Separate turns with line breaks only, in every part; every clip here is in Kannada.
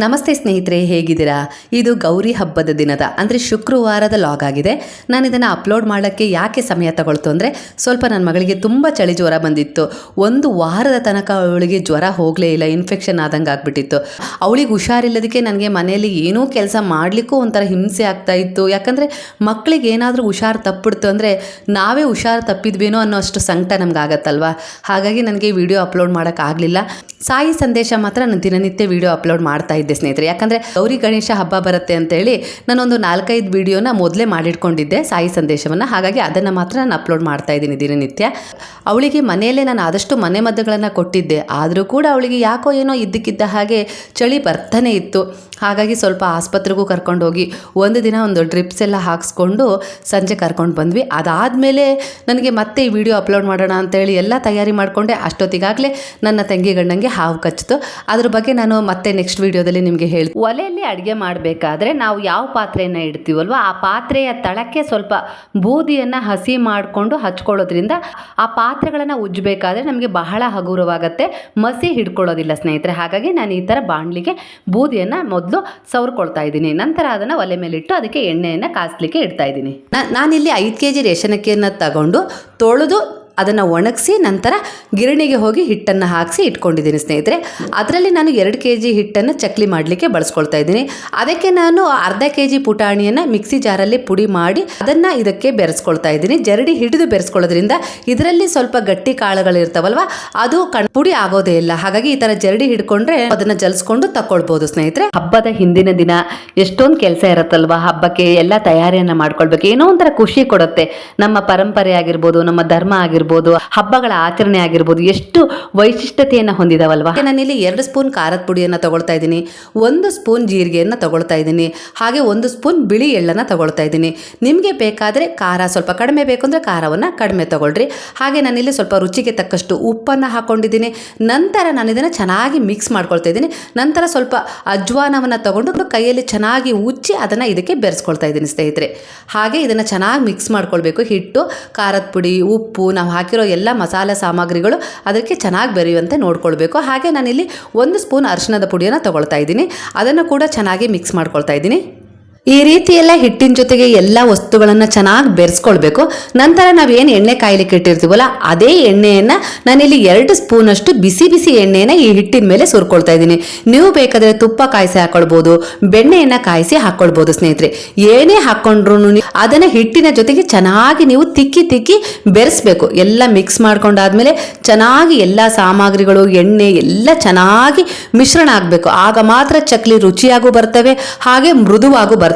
ನಮಸ್ತೆ ಸ್ನೇಹಿತರೆ, ಹೇಗಿದ್ದೀರಾ? ಇದು ಗೌರಿ ಹಬ್ಬದ ದಿನದ, ಅಂದರೆ ಶುಕ್ರವಾರದ ಲಾಗ್ ಆಗಿದೆ. ನಾನು ಇದನ್ನು ಅಪ್ಲೋಡ್ ಮಾಡೋಕ್ಕೆ ಯಾಕೆ ಸಮಯ ತಗೊಳ್ತು ಅಂದರೆ, ಸ್ವಲ್ಪ ನನ್ನ ಮಗಳಿಗೆ ತುಂಬ ಚಳಿ ಜ್ವರ ಬಂದಿತ್ತು. ಒಂದು ವಾರದ ತನಕ ಅವಳಿಗೆ ಜ್ವರ ಹೋಗಲೇ ಇಲ್ಲ ಇನ್ಫೆಕ್ಷನ್ ಆದಂಗೆ ಆಗಿಬಿಟ್ಟಿತ್ತು. ಅವಳಿಗೆ ಹುಷಾರಿಲ್ಲದಕ್ಕೆ ನನಗೆ ಮನೆಯಲ್ಲಿ ಏನೂ ಕೆಲಸ ಮಾಡಲಿಕ್ಕೂ ಒಂಥರ ಹಿಂಸೆ ಆಗ್ತಾ ಇತ್ತು. ಯಾಕಂದರೆ ಮಕ್ಕಳಿಗೆ ಏನಾದರೂ ಹುಷಾರು ತಪ್ಪಿಡ್ತು ಅಂದರೆ, ನಾವೇ ಹುಷಾರು ತಪ್ಪಿದ್ವೇನೋ ಅನ್ನೋ ಅಷ್ಟು ಸಂಕಟ ನಮ್ಗೆ ಆಗತ್ತಲ್ವ? ಹಾಗಾಗಿ ನನಗೆ ವಿಡಿಯೋ ಅಪ್ಲೋಡ್ ಮಾಡೋಕ್ಕಾಗಲಿಲ್ಲ ಸಾಯಿ ಸಂದೇಶ ಮಾತ್ರ ನಾನು ದಿನನಿತ್ಯ ವಿಡಿಯೋ ಅಪ್ಲೋಡ್ ಮಾಡ್ತಾ ಇದ್ದೆ ಸ್ನೇಹಿತರೆ. ಯಾಕಂದರೆ ಗೌರಿ ಗಣೇಶ ಹಬ್ಬ ಬರುತ್ತೆ ಅಂತೇಳಿ ನಾನೊಂದು ನಾಲ್ಕೈದು ವಿಡಿಯೋನ ಮೊದಲೇ ಮಾಡಿಟ್ಕೊಂಡಿದ್ದೆ ಸಾಯಿ ಸಂದೇಶವನ್ನು. ಹಾಗಾಗಿ ಅದನ್ನು ಮಾತ್ರ ನಾನು ಅಪ್ಲೋಡ್ ಮಾಡ್ತಾ ಇದ್ದೀನಿ ದಿನನಿತ್ಯ. ಅವಳಿಗೆ ಮನೆಯಲ್ಲೇ ನಾನು ಆದಷ್ಟು ಮನೆ ಮದ್ದುಗಳನ್ನು ಕೊಟ್ಟಿದ್ದೆ. ಆದರೂ ಕೂಡ ಅವಳಿಗೆ ಯಾಕೋ ಏನೋ ಇದ್ದಕ್ಕಿದ್ದ ಹಾಗೆ ಚಳಿ ಬರ್ತಾನೆ ಇತ್ತು. ಹಾಗಾಗಿ ಸ್ವಲ್ಪ ಆಸ್ಪತ್ರೆಗೂ ಕರ್ಕೊಂಡು ಹೋಗಿ ಒಂದು ದಿನ ಒಂದು ಡ್ರಿಪ್ಸ್ ಎಲ್ಲ ಹಾಕ್ಸ್ಕೊಂಡು ಸಂಜೆ ಕರ್ಕೊಂಡು ಬಂದ್ವಿ. ಅದಾದಮೇಲೆ ನನಗೆ ಮತ್ತೆ ಈ ವಿಡಿಯೋ ಅಪ್ಲೋಡ್ ಮಾಡೋಣ ಅಂತೇಳಿ ಎಲ್ಲ ತಯಾರಿ ಮಾಡಿಕೊಂಡೆ. ಅಷ್ಟೊತ್ತಿಗಾಗಲೇ ನನ್ನ ತಂಗಿ ಗಂಡಂಗೆ ಹಾವು ಕಚ್ಚಿತು. ಅದ್ರ ಬಗ್ಗೆ ನಾನು ಮತ್ತೆ ನೆಕ್ಸ್ಟ್ ವಿಡಿಯೋದಲ್ಲಿ ನಿಮಗೆ ಹೇಳಿ ಒಲೆಯಲ್ಲಿ ಅಡುಗೆ ಮಾಡಬೇಕಾದ್ರೆ ನಾವು ಯಾವ ಪಾತ್ರೆಯನ್ನು ಇಡ್ತೀವಲ್ವ? ಆ ಪಾತ್ರೆಯ ತಳಕ್ಕೆ ಸ್ವಲ್ಪ ಬೂದಿಯನ್ನು ಹಸಿ ಮಾಡಿಕೊಂಡು ಹಚ್ಕೊಳ್ಳೋದ್ರಿಂದ ಆ ಪಾತ್ರೆಗಳನ್ನು ಉಜ್ಜಬೇಕಾದ್ರೆ ನಮಗೆ ಬಹಳ ಹಗುರವಾಗುತ್ತೆ. ಮಸಿ ಹಿಡ್ಕೊಳ್ಳೋದಿಲ್ಲ ಸ್ನೇಹಿತರೆ. ಹಾಗಾಗಿ ನಾನು ಈ ಥರ ಬಾಣಲಿಗೆ ಬೂದಿಯನ್ನು ಮೊದಲು ಸವರ್ಕೊಳ್ತಾ ಇದ್ದೀನಿ. ನಂತರ ಅದನ್ನು ಒಲೆ ಮೇಲಿಟ್ಟು ಅದಕ್ಕೆ ಎಣ್ಣೆಯನ್ನು ಕಾಸ್ಲಿಕ್ಕೆ ಇಡ್ತಾ ಇದ್ದೀನಿ. ನಾನಿಲ್ಲಿ ಐದು ಕೆ ಜಿ ರೇಷನ್ ಅಕ್ಕಿಯನ್ನು ತಗೊಂಡು ತೊಳೆದು ಅದನ್ನು ಒಣಗಿಸಿ ನಂತರ ಗಿರಣಿಗೆ ಹೋಗಿ ಹಿಟ್ಟನ್ನು ಹಾಕಿಸಿ ಇಟ್ಕೊಂಡಿದ್ದೀನಿ ಸ್ನೇಹಿತರೆ. ಅದರಲ್ಲಿ ನಾನು ಎರಡು ಕೆ ಜಿ ಹಿಟ್ಟನ್ನು ಚಕ್ಲಿ ಮಾಡಲಿಕ್ಕೆ ಬಳಸ್ಕೊಳ್ತಾ ಇದ್ದೀನಿ. ಅದಕ್ಕೆ ನಾನು ಅರ್ಧ ಕೆ ಜಿ ಪುಟಾಣಿಯನ್ನು ಮಿಕ್ಸಿ ಜಾರಲ್ಲಿ ಪುಡಿ ಮಾಡಿ ಅದನ್ನು ಇದಕ್ಕೆ ಬೆರೆಸ್ಕೊಳ್ತಾ ಇದ್ದೀನಿ. ಜರಡಿ ಹಿಡಿದು ಬೆರೆಸ್ಕೊಳ್ಳೋದ್ರಿಂದ ಇದರಲ್ಲಿ ಸ್ವಲ್ಪ ಗಟ್ಟಿ ಕಾಳುಗಳಿರ್ತಾವಲ್ವ ಅದು ಕಣ್ ಪುಡಿ ಆಗೋದೇ ಇಲ್ಲ. ಹಾಗಾಗಿ ಈ ಥರ ಜರಡಿ ಹಿಡ್ಕೊಂಡ್ರೆ ಅದನ್ನು ಜಲ್ಸ್ಕೊಂಡು ತಕೊಳ್ಬೋದು ಸ್ನೇಹಿತರೆ. ಹಬ್ಬದ ಹಿಂದಿನ ದಿನ ಎಷ್ಟೊಂದು ಕೆಲಸ ಇರುತ್ತಲ್ವ? ಹಬ್ಬಕ್ಕೆ ಎಲ್ಲ ತಯಾರಿಯನ್ನು ಮಾಡ್ಕೊಳ್ಬೇಕು. ಏನೋ ಒಂಥರ ಖುಷಿ ಕೊಡುತ್ತೆ. ನಮ್ಮ ಪರಂಪರೆ ಆಗಿರ್ಬೋದು, ನಮ್ಮ ಧರ್ಮ ಆಗಿರ್ಬೋದು. ಹಬ್ಬಗಳ ಆಚರಣೆ ಆಗಿರ್ಬೋದು, ಎಷ್ಟು ವೈಶಿಷ್ಟ್ಯತೆಯನ್ನು ಹೊಂದಿದಾವಲ್ವಾ? ನಾನಿಲ್ಲಿ ಎರಡು ಸ್ಪೂನ್ ಖಾರದ ಪುಡಿಯನ್ನು ತಗೊಳ್ತಾ ಇದ್ದೀನಿ, ಒಂದು ಸ್ಪೂನ್ ಜೀರಿಗೆಯನ್ನು ತಗೊಳ್ತಾ ಇದ್ದೀನಿ, ಹಾಗೆ ಒಂದು ಸ್ಪೂನ್ ಬಿಳಿ ಎಳ್ಳನ್ನು ತಗೊಳ್ತಾ ಇದ್ದೀನಿ. ನಿಮಗೆ ಬೇಕಾದರೆ ಖಾರ, ಸ್ವಲ್ಪ ಕಡಿಮೆ ಬೇಕು ಅಂದರೆ ಖಾರವನ್ನು ಕಡಿಮೆ ತಗೊಳ್ಳ್ರಿ ಹಾಗೆ ನಾನಿಲ್ಲಿ ಸ್ವಲ್ಪ ರುಚಿಗೆ ತಕ್ಕಷ್ಟು ಉಪ್ಪನ್ನು ಹಾಕೊಂಡಿದ್ದೀನಿ. ನಂತರ ನಾನು ಇದನ್ನು ಚೆನ್ನಾಗಿ ಮಿಕ್ಸ್ ಮಾಡ್ಕೊಳ್ತಾ ಇದ್ದೀನಿ. ನಂತರ ಸ್ವಲ್ಪ ಅಜ್ವಾನವನ್ನು ತಗೊಂಡು ಕೈಯಲ್ಲಿ ಚೆನ್ನಾಗಿ ಉಚ್ಚಿ ಅದನ್ನು ಇದಕ್ಕೆ ಬೆರೆಸ್ಕೊಳ್ತಾ ಇದ್ದೀನಿ ಸ್ನೇಹಿತರೆ. ಹಾಗೆ ಇದನ್ನು ಚೆನ್ನಾಗಿ ಮಿಕ್ಸ್ ಮಾಡ್ಕೊಳ್ಬೇಕು. ಹಿಟ್ಟು, ಖಾರದ ಪುಡಿ, ಉಪ್ಪು, ನಾವು ಹಾಕಿರೋ ಎಲ್ಲ ಮಸಾಲೆ ಸಾಮಗ್ರಿಗಳು ಅದಕ್ಕೆ ಚೆನ್ನಾಗಿ ಬೆರೆಯುವಂತೆ ನೋಡ್ಕೊಳ್ಬೇಕು. ಹಾಗೆ ನಾನಿಲ್ಲಿ ಒಂದು ಸ್ಪೂನ್ ಅರಿಶಿಣದ ಪುಡಿಯನ್ನು ತಗೊಳ್ತಾ ಇದ್ದೀನಿ. ಅದನ್ನು ಕೂಡ ಚೆನ್ನಾಗಿ ಮಿಕ್ಸ್ ಮಾಡ್ಕೊಳ್ತಾ ಇದ್ದೀನಿ. ಈ ರೀತಿ ಎಲ್ಲ ಹಿಟ್ಟಿನ ಜೊತೆಗೆ ಎಲ್ಲ ವಸ್ತುಗಳನ್ನು ಚೆನ್ನಾಗಿ ಬೆರೆಸ್ಕೊಳ್ಬೇಕು. ನಂತರ ನಾವೇನು ಎಣ್ಣೆ ಕಾಯಲಿಕ್ಕೆ ಇಟ್ಟಿರ್ತೀವಲ್ಲ, ಅದೇ ಎಣ್ಣೆಯನ್ನು ನಾನಿಲ್ಲಿ ಎರಡು ಸ್ಪೂನಷ್ಟು ಬಿಸಿ ಬಿಸಿ ಎಣ್ಣೆಯನ್ನು ಈ ಹಿಟ್ಟಿನ ಮೇಲೆ ಸುರ್ಕೊಳ್ತಾ ಇದ್ದೀನಿ. ನೀವು ಬೇಕಾದರೆ ತುಪ್ಪ ಕಾಯಿಸಿ ಹಾಕೊಳ್ಬೋದು, ಬೆಣ್ಣೆಯನ್ನು ಕಾಯಿಸಿ ಹಾಕ್ಕೊಳ್ಬೋದು ಸ್ನೇಹಿತರೆ. ಏನೇ ಹಾಕ್ಕೊಂಡ್ರು ಅದನ್ನು ಹಿಟ್ಟಿನ ಜೊತೆಗೆ ಚೆನ್ನಾಗಿ ನೀವು ತಿಕ್ಕಿ ತಿಕ್ಕಿ ಬೆರೆಸ್ಬೇಕು. ಎಲ್ಲ ಮಿಕ್ಸ್ ಮಾಡ್ಕೊಂಡಾದ್ಮೇಲೆ ಚೆನ್ನಾಗಿ ಎಲ್ಲ ಸಾಮಗ್ರಿಗಳು, ಎಣ್ಣೆ ಎಲ್ಲ ಚೆನ್ನಾಗಿ ಮಿಶ್ರಣ ಆಗಬೇಕು. ಆಗ ಮಾತ್ರ ಚಕ್ಲಿ ರುಚಿಯಾಗೂ ಬರ್ತವೆ, ಹಾಗೆ ಮೃದುವಾಗೂ ಬರ್ತವೆ.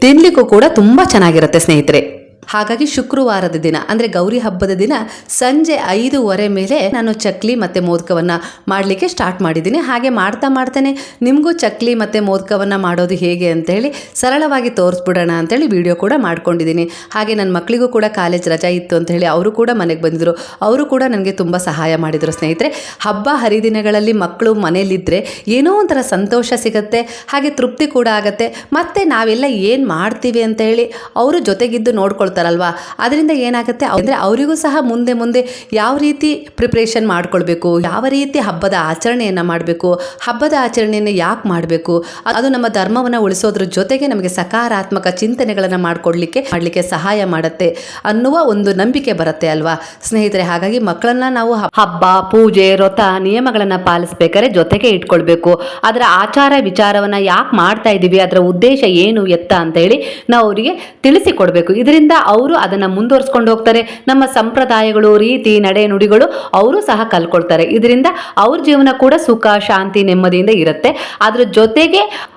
ತಿನ್ಲಿಕ್ಕೂ ಕೂಡ ತುಂಬಾ ಚೆನ್ನಾಗಿರುತ್ತೆ ಸ್ನೇಹಿತರೆ. ಹಾಗಾಗಿ ಶುಕ್ರವಾರದ ದಿನ, ಅಂದರೆ ಗೌರಿ ಹಬ್ಬದ ದಿನ, ಸಂಜೆ ಐದೂವರೆ ಮೇಲೆ ನಾನು ಚಕ್ಲಿ ಮತ್ತು ಮೋದಕವನ್ನು ಮಾಡಲಿಕ್ಕೆ ಸ್ಟಾರ್ಟ್ ಮಾಡಿದ್ದೀನಿ. ಹಾಗೆ ಮಾಡ್ತಾ ಮಾಡ್ತಾನೆ ನಿಮಗೂ ಚಕ್ಲಿ ಮತ್ತು ಮೋದಕವನ್ನು ಮಾಡೋದು ಹೇಗೆ ಅಂತೇಳಿ ಸರಳವಾಗಿ ತೋರಿಸ್ಬಿಡೋಣ ಅಂತೇಳಿ ವಿಡಿಯೋ ಕೂಡ ಮಾಡ್ಕೊಂಡಿದ್ದೀನಿ. ಹಾಗೆ ನನ್ನ ಮಕ್ಕಳಿಗೂ ಕೂಡ ಕಾಲೇಜ್ ರಜಾ ಇತ್ತು ಅಂತ ಹೇಳಿ ಅವರು ಕೂಡ ಮನೆಗೆ ಬಂದಿದ್ದರು ಅವರು ಕೂಡ ನನಗೆ ತುಂಬ ಸಹಾಯ ಮಾಡಿದರು ಸ್ನೇಹಿತರೆ. ಹಬ್ಬ ಹರಿದಿನಗಳಲ್ಲಿ ಮಕ್ಕಳು ಮನೆಯಲ್ಲಿದ್ದರೆ ಏನೋ ಒಂಥರ ಸಂತೋಷ ಸಿಗುತ್ತೆ, ಹಾಗೆ ತೃಪ್ತಿ ಕೂಡ ಆಗುತ್ತೆ. ಮತ್ತು ನಾವೆಲ್ಲ ಏನು ಮಾಡ್ತೀವಿ ಅಂತ ಹೇಳಿ ಅವರು ಜೊತೆಗಿದ್ದು ನೋಡ್ಕೊಳ್ತಾರಲ್ವಾ ಅದರಿಂದ ಏನಾಗುತ್ತೆ? ಅಂದರೆ ಅವರಿಗೂ ಸಹ ಮುಂದೆ ಮುಂದೆ ಯಾವ ರೀತಿ ಪ್ರಿಪ್ರೇಷನ್ ಮಾಡ್ಕೊಳ್ಬೇಕು? ಯಾವ ರೀತಿ ಹಬ್ಬದ ಆಚರಣೆಯನ್ನು ಮಾಡಬೇಕು? ಹಬ್ಬದ ಆಚರಣೆಯನ್ನು ಯಾಕೆ ಮಾಡಬೇಕು? ಅದು ನಮ್ಮ ಧರ್ಮವನ್ನು ಉಳಿಸೋದ್ರ ಜೊತೆಗೆ ನಮಗೆ ಸಕಾರಾತ್ಮಕ ಚಿಂತನೆಗಳನ್ನು ಮಾಡಿಕೊಡ್ಲಿಕ್ಕೆ, ಮಾಡಲಿಕ್ಕೆ ಸಹಾಯ ಮಾಡುತ್ತೆ ಅನ್ನುವ ಒಂದು ನಂಬಿಕೆ ಬರುತ್ತೆ ಅಲ್ವಾ? ಸ್ನೇಹಿತರೆ, ಹಾಗಾಗಿ ಮಕ್ಕಳನ್ನ ನಾವು ಹಬ್ಬ, ಪೂಜೆ, ವ್ರತ ನಿಯಮಗಳನ್ನು ಪಾಲಿಸ್ಬೇಕಾದ್ರೆ ಜೊತೆಗೆ ಇಟ್ಕೊಳ್ಬೇಕು. ಅದರ ಆಚಾರ ವಿಚಾರವನ್ನು ಯಾಕೆ ಮಾಡ್ತಾ ಇದ್ದೀವಿ ಅದರ ಉದ್ದೇಶ ಏನು ಎತ್ತ ಅಂತ ಹೇಳಿ ನಾವು ಅವರಿಗೆ ತಿಳಿಸಿಕೊಡ್ಬೇಕು. ಇದರಿಂದ ಅವರು ಅದನ್ನು ಮುಂದುವರ್ಸ್ಕೊಂಡು ಹೋಗ್ತಾರೆ. ನಮ್ಮ ಸಂಪ್ರದಾಯಗಳು, ರೀತಿ, ನಡೆ, ನುಡಿಗಳು ಅವರು ಸಹ ಕಲ್ಕೊಳ್ತಾರೆ. ಇದರಿಂದ ಅವ್ರ ಜೀವನ ಕೂಡ ಸುಖ, ಶಾಂತಿ, ನೆಮ್ಮದಿಯಿಂದ ಇರುತ್ತೆ. ಅದ್ರ ಜೊತೆಗೆ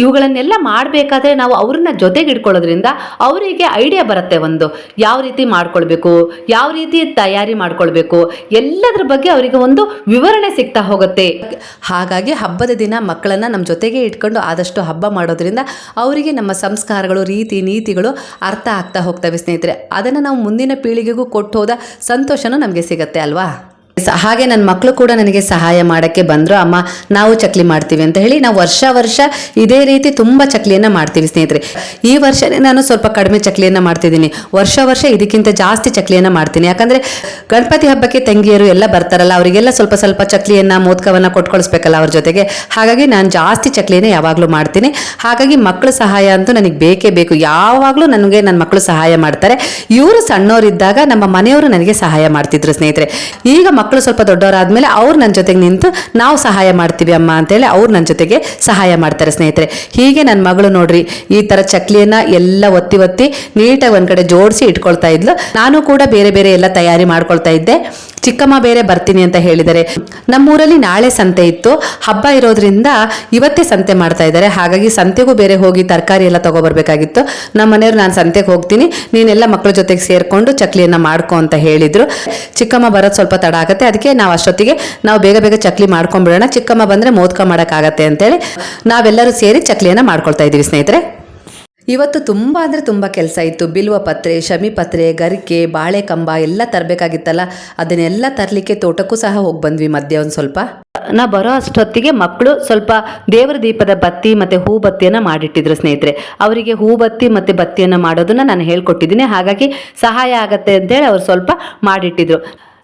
ಇವುಗಳನ್ನೆಲ್ಲ ಮಾಡಬೇಕಾದ್ರೆ ನಾವು ಅವ್ರನ್ನ ಜೊತೆಗೆ ಇಟ್ಕೊಳ್ಳೋದ್ರಿಂದ ಅವರಿಗೆ ಐಡಿಯಾ ಬರುತ್ತೆ ಒಂದು. ಯಾವ ರೀತಿ ಮಾಡ್ಕೊಳ್ಬೇಕು, ಯಾವ ರೀತಿ ತಯಾರಿ ಮಾಡ್ಕೊಳ್ಬೇಕು, ಎಲ್ಲದ್ರ ಬಗ್ಗೆ ಅವರಿಗೆ ಒಂದು ವಿವರಣೆ ಸಿಗ್ತಾ ಹೋಗುತ್ತೆ. ಹಾಗಾಗಿ ಹಬ್ಬದ ದಿನ ಮಕ್ಕಳನ್ನು ನಮ್ಮ ಜೊತೆಗೆ ಇಟ್ಕೊಂಡು ಆದಷ್ಟು ಹಬ್ಬ ಮಾಡೋದ್ರಿಂದ ಅವರಿಗೆ ನಮ್ಮ ಸಂಸ್ಕಾರಗಳು, ರೀತಿ, ನೀತಿಗಳು ಅರ್ಥ ಆಗ್ತಾ ಹೋಗ್ತವೆ ಸ್ನೇಹಿತರೆ. ಅದನ್ನು ನಾವು ಮುಂದಿನ ಪೀಳಿಗೆಗೂ ಕೊಟ್ಟು ಹೋದ ಸಂತೋಷನೂ ನಮಗೆ ಸಿಗತ್ತೆ ಅಲ್ವಾ? ಹಾಗೆ ನನ್ನ ಮಕ್ಕಳು ಕೂಡ ನನಗೆ ಸಹಾಯ ಮಾಡೋಕ್ಕೆ ಬಂದರು. ಅಮ್ಮ, ನಾವು ಚಕ್ಲಿ ಮಾಡ್ತೀವಿ ಅಂತ ಹೇಳಿ ನಾವು ವರ್ಷ ವರ್ಷ ಇದೇ ರೀತಿ ತುಂಬ ಚಕ್ಲಿಯನ್ನು ಮಾಡ್ತೀವಿ ಸ್ನೇಹಿತರೆ. ಈ ವರ್ಷನೇ ನಾನು ಸ್ವಲ್ಪ ಕಡಿಮೆ ಚಕ್ಲಿಯನ್ನು ಮಾಡ್ತಿದ್ದೀನಿ. ವರ್ಷ ವರ್ಷ ಇದಕ್ಕಿಂತ ಜಾಸ್ತಿ ಚಕ್ಲಿಯನ್ನು ಮಾಡ್ತೀನಿ. ಯಾಕಂದರೆ ಗಣಪತಿ ಹಬ್ಬಕ್ಕೆ ತಂಗಿಯರು ಎಲ್ಲ ಬರ್ತಾರಲ್ಲ, ಅವರಿಗೆಲ್ಲ ಸ್ವಲ್ಪ ಸ್ವಲ್ಪ ಚಕ್ಲಿಯನ್ನು, ಮೋದಕವನ್ನು ಕೊಟ್ಕೊಳಿಸ್ಬೇಕಲ್ಲ ಅವ್ರ ಜೊತೆಗೆ. ಹಾಗಾಗಿ ನಾನು ಜಾಸ್ತಿ ಚಕ್ಲಿಯನ್ನು ಯಾವಾಗಲೂ ಮಾಡ್ತೀನಿ. ಹಾಗಾಗಿ ಮಕ್ಕಳ ಸಹಾಯ ಅಂತೂ ನನಗೆ ಬೇಕೇ ಬೇಕು. ಯಾವಾಗಲೂ ನನಗೆ ನನ್ನ ಮಕ್ಕಳು ಸಹಾಯ ಮಾಡ್ತಾರೆ. ಇವರು ಸಣ್ಣವರಿದ್ದಾಗ ನಮ್ಮ ಮನೆಯವರು ನನಗೆ ಸಹಾಯ ಮಾಡ್ತಿದ್ರು ಸ್ನೇಹಿತರೆ. ಈಗ ಮಕ್ಕಳು ಸ್ವಲ್ಪ ದೊಡ್ಡವರಾದ್ಮೇಲೆ ಅವ್ರು ನನ್ನ ಜೊತೆಗೆ ನಿಂತು ನಾವು ಸಹಾಯ ಮಾಡ್ತೀವಿ ಅಮ್ಮ ಅಂತೇಳಿ ಅವ್ರು ನನ್ನ ಜೊತೆಗೆ ಸಹಾಯ ಮಾಡ್ತಾರೆ ಸ್ನೇಹಿತರೆ. ಹೀಗೆ ನನ್ನ ಮಗಳು ನೋಡ್ರಿ, ಈ ಥರ ಚಕ್ಲಿಯನ್ನು ಎಲ್ಲ ಒತ್ತಿ ಒತ್ತಿ ನೀಟಾಗಿ ಒಂದು ಕಡೆ ಜೋಡಿಸಿ ಇಟ್ಕೊಳ್ತಾ ಇದ್ಲು. ನಾನು ಕೂಡ ಬೇರೆ ಬೇರೆ ಎಲ್ಲ ತಯಾರಿ ಮಾಡ್ಕೊಳ್ತಾ ಇದ್ದೆ. ಚಿಕ್ಕಮ್ಮ ಬೇರೆ ಬರ್ತೀನಿ ಅಂತ ಹೇಳಿದ್ದಾರೆ ನಮ್ಮೂರಲ್ಲಿ ನಾಳೆ ಸಂತೆ ಇತ್ತು, ಹಬ್ಬ ಇರೋದ್ರಿಂದ ಇವತ್ತೇ ಸಂತೆ ಮಾಡ್ತಾ ಇದ್ದಾರೆ, ಹಾಗಾಗಿ ಸಂತೆಗೂ ಬೇರೆ ಹೋಗಿ ತರಕಾರಿ ಎಲ್ಲ ತಗೋಬರ್ಬೇಕಾಗಿತ್ತು. ನಮ್ಮ ಮನೆಯವರು, ನಾನು ಸಂತೆಗೆ ಹೋಗ್ತೀನಿ, ನೀನೆಲ್ಲ ಮಕ್ಕಳ ಜೊತೆಗೆ ಸೇರಿಕೊಂಡು ಚಕ್ಲಿಯನ್ನು ಮಾಡ್ಕೊ ಅಂತ ಹೇಳಿದ್ರು. ಚಿಕ್ಕಮ್ಮ ಬರೋದು ಸ್ವಲ್ಪ ತಡ ಆಗುತ್ತೆ, ಅದಕ್ಕೆ ನಾವು ಅಷ್ಟೊತ್ತಿಗೆ ನಾವು ಬೇಗ ಬೇಗ ಚಕ್ಲಿ ಮಾಡ್ಕೊಂಡ್ಬಿಡೋಣ, ಚಿಕ್ಕಮ್ಮ ಬಂದರೆ ಮೋದಕ ಮಾಡೋಕ್ಕಾಗತ್ತೆ ಅಂತೇಳಿ ನಾವೆಲ್ಲರೂ ಸೇರಿ ಚಕ್ಲಿಯನ್ನು ಮಾಡ್ಕೊಳ್ತಾ ಇದ್ದೀವಿ ಸ್ನೇಹಿತರೆ. ಇವತ್ತು ತುಂಬ ಅಂದರೆ ತುಂಬ ಕೆಲಸ ಇತ್ತು. ಬಿಲ್ವ ಪತ್ರೆ, ಶಮಿ ಪತ್ರೆ, ಗರಿಕೆ ಬಾಳೆ ಕಂಬ ಎಲ್ಲ ತರಬೇಕಾಗಿತ್ತಲ್ಲ. ಅದನ್ನೆಲ್ಲ ತರಲಿಕ್ಕೆ ತೋಟಕ್ಕೂ ಸಹ ಹೋಗಿ ಬಂದ್ವಿ ಮಧ್ಯೆ ಒಂದು ಸ್ವಲ್ಪ. ನಾ ಬರೋ ಅಷ್ಟೊತ್ತಿಗೆ ಮಕ್ಕಳು ಸ್ವಲ್ಪ ದೇವರ ದೀಪದ ಬತ್ತಿ ಮತ್ತು ಹೂ ಬತ್ತಿಯನ್ನು ಮಾಡಿಟ್ಟಿದ್ರು ಸ್ನೇಹಿತರೆ. ಅವರಿಗೆ ಹೂ ಬತ್ತಿ ಮತ್ತು ಬತ್ತಿಯನ್ನು ಮಾಡೋದನ್ನ ನಾನು ಹೇಳ್ಕೊಟ್ಟಿದ್ದೀನಿ. ಹಾಗಾಗಿ ಸಹಾಯ ಆಗತ್ತೆ ಅಂತೇಳಿ ಅವ್ರು ಸ್ವಲ್ಪ ಮಾಡಿಟ್ಟಿದ್ರು.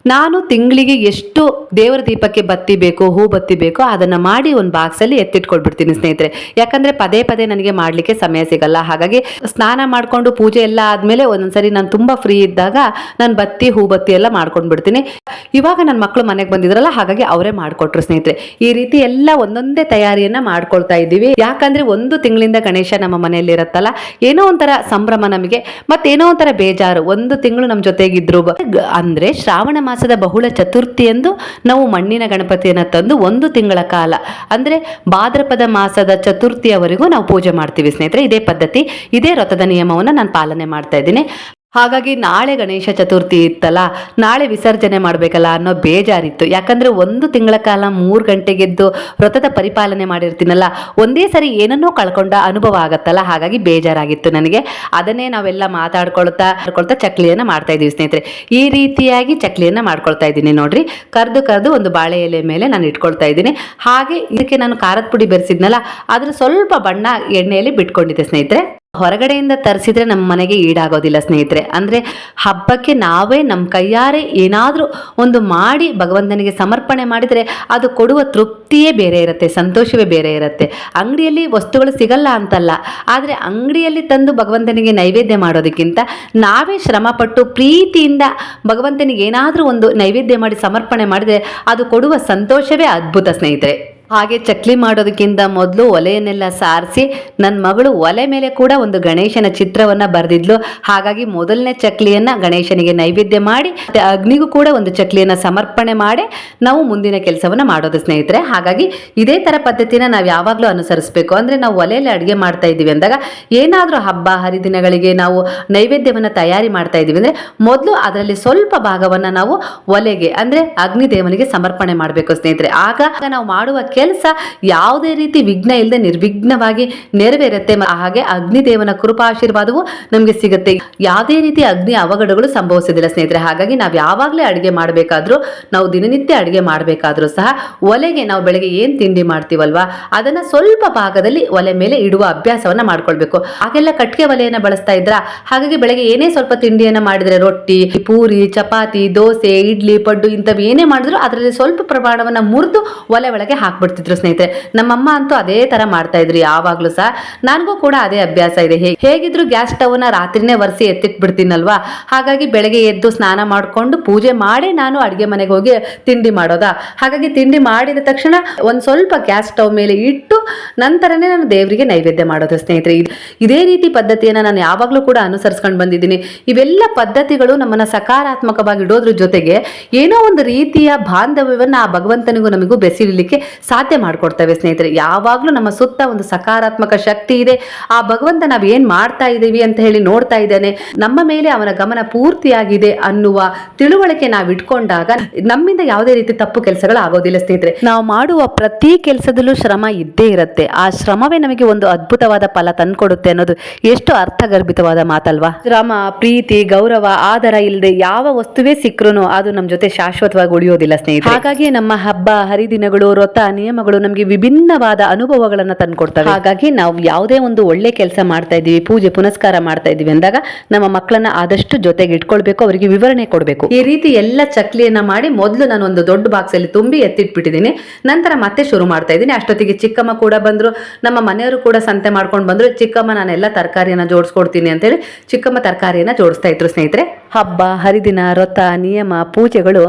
ನಾನು ತಿಂಗಳಿಗೆ ಎಷ್ಟು ದೇವರ ದೀಪಕ್ಕೆ ಬತ್ತಿ ಬೇಕು, ಹೂ ಬತ್ತಿ ಬೇಕೋ, ಅದನ್ನು ಮಾಡಿ ಒಂದು ಬಾಕ್ಸಲ್ಲಿ ಎತ್ತಿಟ್ಕೊಳ್ಬಿಡ್ತೀನಿ ಸ್ನೇಹಿತರೆ. ಯಾಕಂದರೆ ಪದೇ ಪದೇ ನನಗೆ ಮಾಡಲಿಕ್ಕೆ ಸಮಯ ಸಿಗಲ್ಲ. ಹಾಗಾಗಿ ಸ್ನಾನ ಮಾಡಿಕೊಂಡು ಪೂಜೆ ಎಲ್ಲ ಆದಮೇಲೆ ಒಂದೊಂದ್ಸರಿ ನಾನು ತುಂಬ ಫ್ರೀ ಇದ್ದಾಗ ನಾನು ಬತ್ತಿ, ಹೂ ಬತ್ತಿ ಎಲ್ಲ ಮಾಡ್ಕೊಂಡು ಬಿಡ್ತೀನಿ ಇವಾಗ ನನ್ನ ಮಕ್ಕಳು ಮನೆಗೆ ಬಂದಿದ್ರಲ್ಲ, ಹಾಗಾಗಿ ಅವರೇ ಮಾಡಿಕೊಟ್ರು ಸ್ನೇಹಿತರೆ. ಈ ರೀತಿ ಎಲ್ಲ ಒಂದೊಂದೇ ತಯಾರಿಯನ್ನ ಮಾಡ್ಕೊಳ್ತಾ ಇದ್ದೀವಿ. ಯಾಕಂದ್ರೆ ಒಂದು ತಿಂಗಳಿಂದ ಗಣೇಶ ನಮ್ಮ ಮನೆಯಲ್ಲಿ ಇರುತ್ತಲ್ಲ, ಏನೋ ಒಂಥರ ಸಂಭ್ರಮ ನಮಗೆ, ಮತ್ತೇನೋ ಒಂಥರ ಬೇಜಾರು. ಒಂದು ತಿಂಗಳು ನಮ್ಮ ಜೊತೆಗಿದ್ರು ಅಂದರೆ ಅಂದ್ರೆ ಶ್ರಾವಣ ಮಾಸದ ಬಹುಳ ಚತುರ್ಥಿಯಂದು ನಾವು ಮಣ್ಣಿನ ಗಣಪತಿಯನ್ನು ತಂದು ಒಂದು ತಿಂಗಳ ಕಾಲ, ಅಂದರೆ ಭಾದ್ರಪದ ಮಾಸದ ಚತುರ್ಥಿಯವರೆಗೂ ನಾವು ಪೂಜೆ ಮಾಡ್ತೀವಿ ಸ್ನೇಹಿತರೆ. ಇದೇ ಪದ್ಧತಿ, ಇದೇ ವ್ರತದ ನಿಯಮವನ್ನು ನಾನು ಪಾಲನೆ ಮಾಡ್ತಾ ಇದ್ದೀನಿ. ಹಾಗಾಗಿ ನಾಳೆ ಗಣೇಶ ಚತುರ್ಥಿ ಇತ್ತಲ್ಲ, ನಾಳೆ ವಿಸರ್ಜನೆ ಮಾಡಬೇಕಲ್ಲ ಅನ್ನೋ ಬೇಜಾರಿತ್ತು. ಯಾಕಂದರೆ ಒಂದು ತಿಂಗಳ ಕಾಲ ಮೂರು ಗಂಟೆಗೆದ್ದು ವ್ರತದ ಪರಿಪಾಲನೆ ಮಾಡಿರ್ತೀನಲ್ಲ, ಒಂದೇ ಸರಿ ಏನನ್ನೋ ಕಳ್ಕೊಂಡ ಅನುಭವ ಆಗತ್ತಲ್ಲ, ಹಾಗಾಗಿ ಬೇಜಾರಾಗಿತ್ತು ನನಗೆ. ಅದನ್ನೇ ನಾವೆಲ್ಲ ಮಾತಾಡ್ಕೊಳ್ತಾ ಮಾಡ್ಕೊಳ್ತಾ ಚಕ್ಲಿಯನ್ನು ಮಾಡ್ತಾ ಇದ್ದೀವಿ ಸ್ನೇಹಿತರೆ. ಈ ರೀತಿಯಾಗಿ ಚಕ್ಲಿಯನ್ನು ಮಾಡ್ಕೊಳ್ತಾ ಇದ್ದೀನಿ ನೋಡ್ರಿ. ಕರ್ದು ಕರೆದು ಒಂದು ಬಾಳೆ ಎಲೆ ಮೇಲೆ ನಾನು ಇಟ್ಕೊಳ್ತಾ ಇದ್ದೀನಿ. ಹಾಗೆ ಇದಕ್ಕೆ ನಾನು ಖಾರದ ಪುಡಿ ಬೆರೆಸಿದ್ನಲ್ಲ ಅದ್ರ ಸ್ವಲ್ಪ ಬಣ್ಣ ಎಣ್ಣೆಯಲ್ಲಿ ಬಿಟ್ಕೊಂಡಿದ್ದೆ ಸ್ನೇಹಿತರೆ. ಹೊರಗಡೆಯಿಂದ ತರಿಸಿದ್ರೆ ನಮ್ಮ ಮನೆಗೆ ಈಡಾಗೋದಿಲ್ಲ ಸ್ನೇಹಿತರೆ. ಅಂದರೆ ಹಬ್ಬಕ್ಕೆ ನಾವೇ ನಮ್ಮ ಕೈಯಾರೆ ಏನಾದರೂ ಒಂದು ಮಾಡಿ ಭಗವಂತನಿಗೆ ಸಮರ್ಪಣೆ ಮಾಡಿದರೆ ಅದು ಕೊಡುವ ತೃಪ್ತಿಯೇ ಬೇರೆ ಇರುತ್ತೆ, ಸಂತೋಷವೇ ಬೇರೆ ಇರುತ್ತೆ. ಅಂಗಡಿಯಲ್ಲಿ ವಸ್ತುಗಳು ಸಿಗಲ್ಲ ಅಂತಲ್ಲ. ಆದರೆ ಅಂಗಡಿಯಲ್ಲಿ ತಂದು ಭಗವಂತನಿಗೆ ನೈವೇದ್ಯ ಮಾಡೋದಕ್ಕಿಂತ ನಾವೇ ಶ್ರಮಪಟ್ಟು ಪ್ರೀತಿಯಿಂದ ಭಗವಂತನಿಗೆ ಏನಾದರೂ ಒಂದು ನೈವೇದ್ಯ ಮಾಡಿ ಸಮರ್ಪಣೆ ಮಾಡಿದರೆ ಅದು ಕೊಡುವ ಸಂತೋಷವೇ ಅದ್ಭುತ ಸ್ನೇಹಿತರೆ. ಹಾಗೆ ಚಕ್ಲಿ ಮಾಡೋದಕ್ಕಿಂತ ಮೊದಲು ಒಲೆಯನ್ನೆಲ್ಲ ಸಾರಿಸಿ ನನ್ನ ಮಗಳು ಒಲೆ ಮೇಲೆ ಕೂಡ ಒಂದು ಗಣೇಶನ ಚಿತ್ರವನ್ನ ಬರೆದಿದ್ಲು. ಹಾಗಾಗಿ ಮೊದಲನೇ ಚಕ್ಲಿಯನ್ನ ಗಣೇಶನಿಗೆ ನೈವೇದ್ಯ ಮಾಡಿ, ಮತ್ತೆ ಅಗ್ನಿಗೂ ಕೂಡ ಒಂದು ಚಕ್ಲಿಯನ್ನ ಸಮರ್ಪಣೆ ಮಾಡಿ, ನಾವು ಮುಂದಿನ ಕೆಲಸವನ್ನ ಮಾಡೋದು ಸ್ನೇಹಿತರೆ. ಹಾಗಾಗಿ ಇದೇ ತರ ಪದ್ಧತಿನ ನಾವು ಯಾವಾಗಲೂ ಅನುಸರಿಸಬೇಕು. ಅಂದ್ರೆ ನಾವು ಒಲೆಯಲ್ಲಿ ಅಡುಗೆ ಮಾಡ್ತಾ ಇದ್ದೀವಿ ಅಂದಾಗ, ಏನಾದರೂ ಹಬ್ಬ, ಹರಿದಿನಗಳಿಗೆ ನಾವು ನೈವೇದ್ಯವನ್ನ ತಯಾರಿ ಮಾಡ್ತಾ ಇದ್ದೀವಿ ಅಂದ್ರೆ, ಮೊದಲು ಅದರಲ್ಲಿ ಸ್ವಲ್ಪ ಭಾಗವನ್ನ ನಾವು ಒಲೆಗೆ, ಅಂದ್ರೆ ಅಗ್ನಿದೇವನಿಗೆ ಸಮರ್ಪಣೆ ಮಾಡಬೇಕು ಸ್ನೇಹಿತರೆ. ಆಗ ನಾವು ಮಾಡುವ ಕೆಲಸ ಯಾವುದೇ ರೀತಿ ವಿಘ್ನ ಇಲ್ಲದೆ ನಿರ್ವಿಘ್ನವಾಗಿ ನೆರವೇರುತ್ತೆ. ಹಾಗೆ ಅಗ್ನಿದೇವನ ಕೃಪಾಶೀರ್ವಾದವು ನಮಗೆ ಸಿಗುತ್ತೆ. ಯಾವುದೇ ರೀತಿ ಅಗ್ನಿ ಅವಘಡಗಳು ಸಂಭವಿಸೋದಿಲ್ಲ ಸ್ನೇಹಿತರೆ. ಹಾಗಾಗಿ ನಾವು ಯಾವಾಗಲೇ ಅಡುಗೆ ಮಾಡಬೇಕಾದ್ರೂ, ನಾವು ದಿನನಿತ್ಯ ಅಡುಗೆ ಮಾಡಬೇಕಾದ್ರೂ ಸಹ ಒಲೆಗೆ ನಾವು ಬೆಳಗ್ಗೆ ಏನು ತಿಂಡಿ ಮಾಡ್ತೀವಲ್ವಾ, ಅದನ್ನ ಸ್ವಲ್ಪ ಭಾಗದಲ್ಲಿ ಒಲೆ ಮೇಲೆ ಇಡುವ ಅಭ್ಯಾಸವನ್ನ ಮಾಡ್ಕೊಳ್ಬೇಕು. ಹಾಗೆಲ್ಲ ಕಟ್ಟಿಗೆ ಒಲೆಯನ್ನು ಬಳಸ್ತಾ ಇದ್ರ? ಹಾಗಾಗಿ ಬೆಳಗ್ಗೆ ಏನೇ ಸ್ವಲ್ಪ ತಿಂಡಿಯನ್ನ ಮಾಡಿದ್ರೆ, ರೊಟ್ಟಿ, ಪೂರಿ, ಚಪಾತಿ, ದೋಸೆ, ಇಡ್ಲಿ, ಪಡ್ಡು ಇಂಥವು ಏನೇ ಮಾಡಿದ್ರು, ಅದರಲ್ಲಿ ಸ್ವಲ್ಪ ಪ್ರಮಾಣವನ್ನ ಮುರಿದು ಒಲೆ ಒಳಗೆ ಹಾಕ್ಬಿಡ್ತಿದ್ರು ಸ್ನೇಹಿತರೆ. ನಮ್ಮಮ್ಮ ಅಂತೂ ಅದೇ ತರ ಮಾಡ್ತಾ ಇದ್ರು ಯಾವಾಗ್ಲೂ ಸಹ. ನನಗೂ ಕೂಡ ಅದೇ ಅಭ್ಯಾಸ ಇದೆ. ಹೇಗಿದ್ರು ಗ್ಯಾಸ್ ಸ್ಟವ್ನ ರಾತ್ರಿನೇ ಒರೆಸಿ ಎತ್ತಿಟ್ಬಿಡ್ತೀನಲ್ವಾ? ಹಾಗಾಗಿ ಬೆಳಗ್ಗೆ ಎದ್ದು ಸ್ನಾನ ಮಾಡಿಕೊಂಡು ಪೂಜೆ ಮಾಡಿ ನಾನು ಅಡುಗೆ ಮನೆಗೆ ಹೋಗಿ ತಿಂಡಿ ಮಾಡೋದಾ? ಹಾಗಾಗಿ ತಿಂಡಿ ಮಾಡಿದ ತಕ್ಷಣ ಒಂದು ಸ್ವಲ್ಪ ಗ್ಯಾಸ್ ಸ್ಟವ್ ಮೇಲೆ ಇಟ್ಟು ನಂತರನೇ ನಾನು ದೇವರಿಗೆ ನೈವೇದ್ಯ ಮಾಡೋದು ಸ್ನೇಹಿತರೆ. ಇದೇ ರೀತಿ ಪದ್ಧತಿಯನ್ನು ನಾನು ಯಾವಾಗಲೂ ಕೂಡ ಅನುಸರಿಸ್ಕೊಂಡು ಬಂದಿದ್ದೀನಿ. ಇವೆಲ್ಲ ಪದ್ಧತಿಗಳು ನಮ್ಮನ್ನ ಸಕಾರಾತ್ಮಕವಾಗಿ ಇಡೋದ್ರ ಜೊತೆಗೆ ಏನೋ ಒಂದು ರೀತಿಯ ಬಾಂಧವ್ಯವನ್ನು ಆ ಭಗವಂತನಿಗೂ ನಮಗೂ ಬೆಸೆಯಲಿಕ್ಕೆ ಸಾಧ್ಯ ಸಾಧ್ಯ ಮಾಡಿಕೊಡ್ತವೆ ಸ್ನೇಹಿತರೆ. ಯಾವಾಗಲೂ ನಮ್ಮ ಸುತ್ತ ಒಂದು ಸಕಾರಾತ್ಮಕ ಶಕ್ತಿ ಇದೆ. ಆ ಭಗವಂತ ನಾವು ಏನು ಮಾಡ್ತಾ ಇದ್ದೀವಿ ಅಂತ ಹೇಳಿ ನೋಡ್ತಾ ಇದ್ದಾನೆ. ನಮ್ಮ ಮೇಲೆ ಅವನ ಗಮನ ಪೂರ್ತಿಯಾಗಿದೆ ಅನ್ನುವ ತಿಳುವಳಿಕೆ ನಾವು ಇಟ್ಕೊಂಡಾಗ ನಮ್ಮಿಂದ ಯಾವುದೇ ರೀತಿ ತಪ್ಪು ಕೆಲಸಗಳು ಆಗೋದಿಲ್ಲ ಸ್ನೇಹಿತರೆ. ನಾವು ಮಾಡುವ ಪ್ರತಿ ಕೆಲಸದಲ್ಲೂ ಶ್ರಮ ಇದ್ದೇ ಇರುತ್ತೆ. ಆ ಶ್ರಮವೇ ನಮಗೆ ಒಂದು ಅದ್ಭುತವಾದ ಫಲ ತಂದ್ಕೊಡುತ್ತೆ ಅನ್ನೋದು ಎಷ್ಟು ಅರ್ಥಗರ್ಭಿತವಾದ ಮಾತಲ್ವಾ? ಶ್ರಮ ಪ್ರೀತಿ ಗೌರವ ಆಧಾರ ಇಲ್ಲದೆ ಯಾವ ವಸ್ತುವೇ ಸಿಕ್ಕರೂ ಅದು ನಮ್ಮ ಜೊತೆ ಶಾಶ್ವತವಾಗಿ ಉಳಿಯೋದಿಲ್ಲ ಸ್ನೇಹಿತರೆ. ಹಾಗಾಗಿ ನಮ್ಮ ಹಬ್ಬ ಹರಿದಿನಗಳು ವ್ರತ ನಿಯಮಗಳು ನಮಗೆ ವಿಭಿನ್ನವಾದ ಅನುಭವಗಳನ್ನು ತಂದುಕೊಡ್ತವೆ. ಹಾಗಾಗಿ ನಾವು ಯಾವುದೇ ಒಂದು ಒಳ್ಳೆ ಕೆಲಸ ಮಾಡ್ತಾ ಇದ್ದೀವಿ ಪೂಜೆ ಪುನಸ್ಕಾರ ಮಾಡ್ತಾ ಇದ್ದೀವಿ ಅಂದಾಗ ನಮ್ಮ ಮಕ್ಕಳನ್ನ ಆದಷ್ಟು ಜೊತೆಗೆ ಇಟ್ಕೊಳ್ಬೇಕು ಅವರಿಗೆ ವಿವರಣೆ ಕೊಡಬೇಕು. ಈ ರೀತಿ ಎಲ್ಲ ಚಕ್ಲಿಯನ್ನ ಮಾಡಿ ಮೊದಲು ನಾನು ಒಂದು ದೊಡ್ಡ ಬಾಕ್ಸ್ ಅಲ್ಲಿ ತುಂಬಿ ಎತ್ತಿಟ್ಬಿಟ್ಟಿದ್ದೀನಿ. ನಂತರ ಮತ್ತೆ ಶುರು ಮಾಡ್ತಾ ಇದ್ದೀನಿ. ಅಷ್ಟೊತ್ತಿಗೆ ಚಿಕ್ಕಮ್ಮ ಕೂಡ ಬಂದ್ರು ನಮ್ಮ ಮನೆಯವರು ಕೂಡ ಸಂತೆ ಮಾಡ್ಕೊಂಡು ಬಂದ್ರು. ಚಿಕ್ಕಮ್ಮ ನಾನೆಲ್ಲ ತರಕಾರಿಯನ್ನ ಜೋಡಿಸ್ಕೊಡ್ತೀನಿ ಅಂತೇಳಿ ಚಿಕ್ಕಮ್ಮ ತರಕಾರಿಯನ್ನ ಜೋಡಿಸ್ತಾ ಇದ್ರು ಸ್ನೇಹಿತರೆ. ಹಬ್ಬ ಹರಿದಿನ ವ್ರತ ನಿಯಮ ಪೂಜೆಗಳು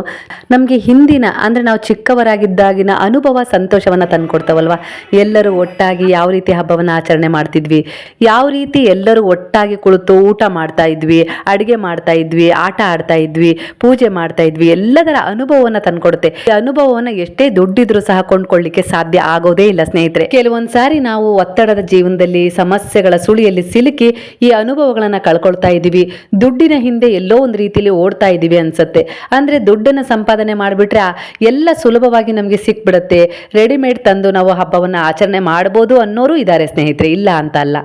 ನಮಗೆ ಹಿಂದಿನ ಅಂದ್ರೆ ನಾವು ಚಿಕ್ಕವರಾಗಿದ್ದಾಗಿನ ಅನುಭವ ಸಂತೋಷವನ್ನು ತಂದುಕೊಡ್ತಾವಲ್ವ? ಎಲ್ಲರೂ ಒಟ್ಟಾಗಿ ಯಾವ ರೀತಿ ಹಬ್ಬವನ್ನು ಆಚರಣೆ ಮಾಡ್ತಿದ್ವಿ? ಯಾವ ರೀತಿ ಎಲ್ಲರೂ ಒಟ್ಟಾಗಿ ಕುಳಿತು ಊಟ ಮಾಡ್ತಾ ಇದ್ವಿ, ಅಡುಗೆ ಮಾಡ್ತಾ ಇದ್ವಿ, ಆಟ ಆಡ್ತಾ ಇದ್ವಿ, ಪೂಜೆ ಮಾಡ್ತಾ ಇದ್ವಿ, ಎಲ್ಲದರ ಅನುಭವವನ್ನು ತಂದ್ಕೊಡುತ್ತೆ. ಈ ಅನುಭವವನ್ನು ಎಷ್ಟೇ ದುಡ್ಡಿದ್ರೂ ಸಹ ಕೊಂಡ್ಕೊಳ್ಳಿಕ್ಕೆ ಸಾಧ್ಯ ಆಗೋದೇ ಇಲ್ಲ ಸ್ನೇಹಿತರೆ. ಕೆಲವೊಂದು ಸಾರಿ ನಾವು ಒತ್ತಡದ ಜೀವನದಲ್ಲಿ ಸಮಸ್ಯೆಗಳ ಸುಳಿಯಲ್ಲಿ ಸಿಲುಕಿ ಈ ಅನುಭವಗಳನ್ನು ಕಳ್ಕೊಳ್ತಾ ಇದ್ದೀವಿ. ದುಡ್ಡಿನ ಹಿಂದೆ ಎಲ್ಲೋ ಒಂದು ರೀತಿಯಲ್ಲಿ ಓಡ್ತಾ ಇದ್ದೀವಿ ಅನ್ಸುತ್ತೆ. ಅಂದರೆ ದುಡ್ಡನ್ನು ಸಂಪಾದನೆ ಮಾಡಿಬಿಟ್ರೆ ಎಲ್ಲ ಸುಲಭವಾಗಿ ನಮಗೆ ಸಿಕ್ಬಿಡುತ್ತೆ. ರೆಡಿಮೇಡ್ ತಂದು ನಾವು ಹಬ್ಬವನ್ನು ಆಚರಣೆ ಮಾಡ್ಬೋದು ಅನ್ನೋರು ಇದ್ದಾರೆ ಸ್ನೇಹಿತರೆ, ಇಲ್ಲ ಅಂತ ಅಲ್ಲ.